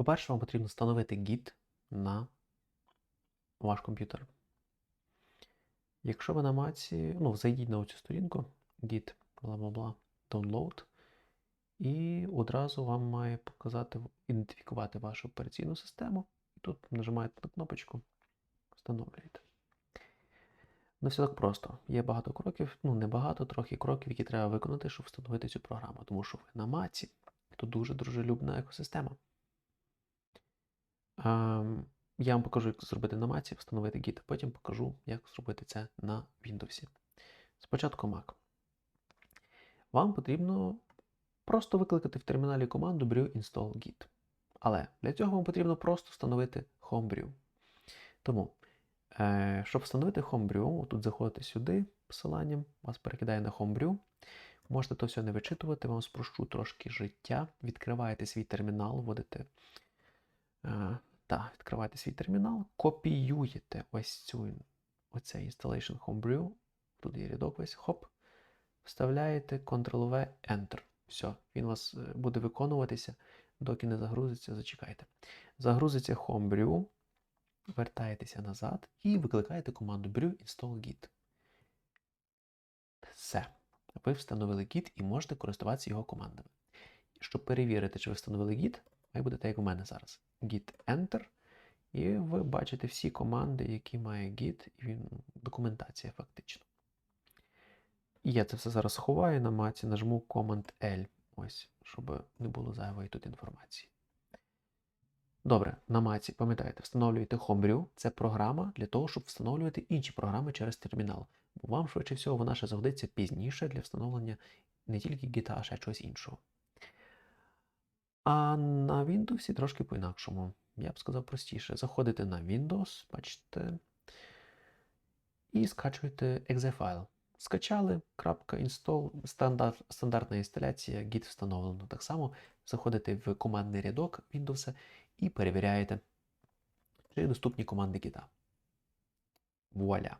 По-перше, вам потрібно встановити Git на ваш комп'ютер. Якщо ви на Маці, ну, зайдіть на цю сторінку Git, бла бла бла, download, і одразу вам має показати, ідентифікувати вашу операційну систему. Тут нажимаєте на кнопочку, встановлюєте. Не все так просто. Є багато кроків, ну не багато, трохи кроків, які треба виконати, щоб встановити цю програму. Тому що ви на Маці, то дуже дружелюбна екосистема. Я вам покажу, як зробити на Маці, встановити Git, а потім покажу, як зробити це на Windows. Спочатку Mac. Вам потрібно просто викликати в терміналі команду brew install git. Але для цього вам потрібно просто встановити Homebrew. Тому, е, щоб встановити Homebrew, тут заходите сюди посиланням, вас перекидає на Homebrew. Можете то все не вичитувати, вам спрощу трошки життя. Відкриваєте свій термінал, вводите. Та, відкриваєте свій термінал, копіюєте ось цю оцей Installation Homebrew. Тут є рядок весь, хоп. Вставляєте Ctrl-V, Enter. Все, він у вас е, буде виконуватися, доки не загрузиться, зачекайте. Загрузиться Homebrew, вертаєтеся назад і викликаєте команду brew install git. Все. Ви встановили Git і можете користуватися його командами. Щоб перевірити, чи ви встановили Git, має буде так, як у мене зараз. Git Enter. І ви бачите всі команди, які має Git, і він документація фактично. І я це все зараз сховаю на маці, нажму Command-L, ось, щоб не було зайвої тут інформації. Добре, на маці, пам'ятаєте, встановлюєте Homebrew. Це програма для того, щоб встановлювати інші програми через термінал. Бо вам, швидше всього, вона ще згодиться пізніше для встановлення не тільки Git, а ще чогось іншого. А на Windows трошки по-інакшому. Я б сказав простіше. Заходите на Windows, бачите, і скачуєте exe файл. Скачали, крапка install, стандарт, стандартна інсталяція, Git встановлено. Так само заходите в командний рядок Windows і перевіряєте, чи доступні команди Git. Вуаля.